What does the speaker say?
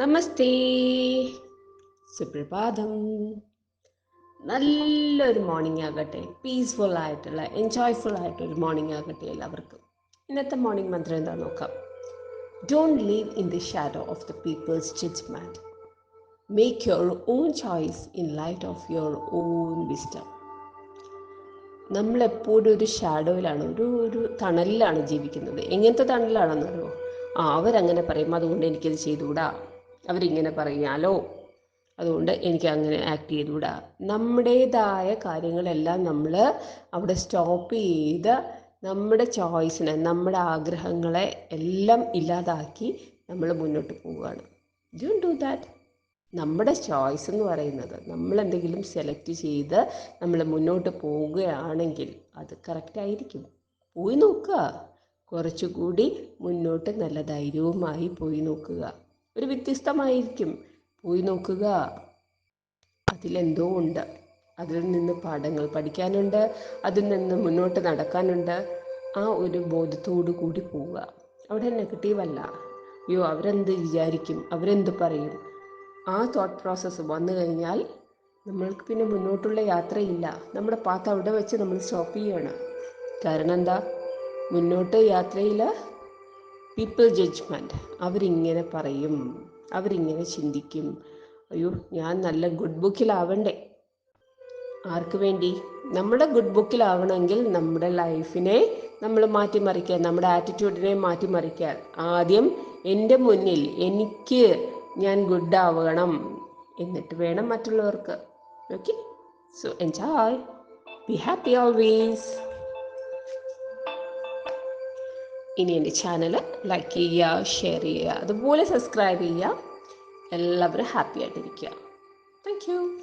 നമസ്തേ. സുപ്രഭാതം. നല്ലൊരു മോർണിംഗ് ആകട്ടെ. പീസ്ഫുൾ ആയിട്ടുള്ള എൻജോയ്ഫുൾ ആയിട്ടൊരു മോർണിംഗ് ആകട്ടെ എല്ലാവർക്കും. ഇന്നത്തെ മോർണിംഗ് മന്ത്രം എന്താ നോക്കാം. Don't leave in the shadow of the people's judgement make your own choice in light of your own wisdom നമ്മളെപ്പോഴും ഒരു ഷാഡോയിലാണ് ഒരു ഒരു തണലിലാണ് ജീവിക്കുന്നത്. എങ്ങനത്തെ തണലാണെന്നറിയോ ആ അവരങ്ങനെ പറയും അതുകൊണ്ട് എനിക്കത് ചെയ്തുകൂടാ? അവരിങ്ങനെ പറയാലോ അതുകൊണ്ട് എനിക്ക് അങ്ങനെ ആക്ട് ചെയ്തുകൂടാ. നമ്മുടേതായ കാര്യങ്ങളെല്ലാം നമ്മൾ അവിടെ സ്റ്റോപ്പ് ചെയ്ത് നമ്മുടെ ചോയ്സിനെ നമ്മുടെ ആഗ്രഹങ്ങളെ എല്ലാം ഇല്ലാതാക്കി നമ്മൾ മുന്നോട്ട് പോവുകയാണ്. ഡു ഡു ദാറ്റ് നമ്മുടെ ചോയ്സ് എന്ന് പറയുന്നത് നമ്മൾ എന്തെങ്കിലും സെലക്ട് ചെയ്ത് നമ്മൾ മുന്നോട്ട് പോവുകയാണെങ്കിൽ അത് കറക്റ്റായിരിക്കും പോയി നോക്കുക. കുറച്ചുകൂടി മുന്നോട്ട് നല്ല ധൈര്യവുമായി പോയി നോക്കുക. ഒരു വ്യത്യസ്തമായിരിക്കും. പോയി നോക്കുക. അതിലെന്തോ ഉണ്ട്. അതിൽ നിന്ന് പാഠങ്ങൾ പഠിക്കാനുണ്ട്. അതിൽ നിന്ന് മുന്നോട്ട് നടക്കാനുണ്ട്. ആ ഒരു ബോധത്തോടു കൂടി പോവുക. അവിടെ നെഗറ്റീവല്ല അയ്യോ അവരെന്ത് വിചാരിക്കും? അവരെന്ത് പറയും? ആ തോട്ട് പ്രോസസ്സ് വന്നു കഴിഞ്ഞാൽ നമ്മൾക്ക് പിന്നെ മുന്നോട്ടുള്ള യാത്രയില്ല. നമ്മുടെ പാത്ത് അവിടെ വെച്ച് നമ്മൾ സ്റ്റോപ്പ് ചെയ്യണം. കാരണം എന്താ? മുന്നോട്ട് യാത്രയിൽ പീപ്പിൾ ജഡ്ജ്മെന്റ് അവരിങ്ങനെ പറയും. അവരിങ്ങനെ ചിന്തിക്കും. അയ്യോ ഞാൻ നല്ല ഗുഡ് ബുക്കിലാവണ്ടേ ആർക്ക് വേണ്ടി? നമ്മുടെ ഗുഡ് ബുക്കിലാവണമെങ്കിൽ നമ്മുടെ ലൈഫിനെ നമ്മൾ മാറ്റിമറിക്കാൻ നമ്മുടെ ആറ്റിറ്റ്യൂഡിനെ മാറ്റിമറിക്കാൻ ആദ്യം എന്റെ മുന്നിൽ എനിക്ക് ഞാൻ ഗുഡ് ആവണം എന്നിട്ട് വേണം മറ്റുള്ളവർക്ക്. Okay so enjoy be happy always ഇനി എന്റെ ചാനൽ ലൈക്ക് ചെയ്യുക ഷെയർ ചെയ്യുക അതുപോലെ സബ്സ്ക്രൈബ് ചെയ്യുക. എല്ലാവരും ഹാപ്പി ആയിട്ടിരിക്കുക. Thank you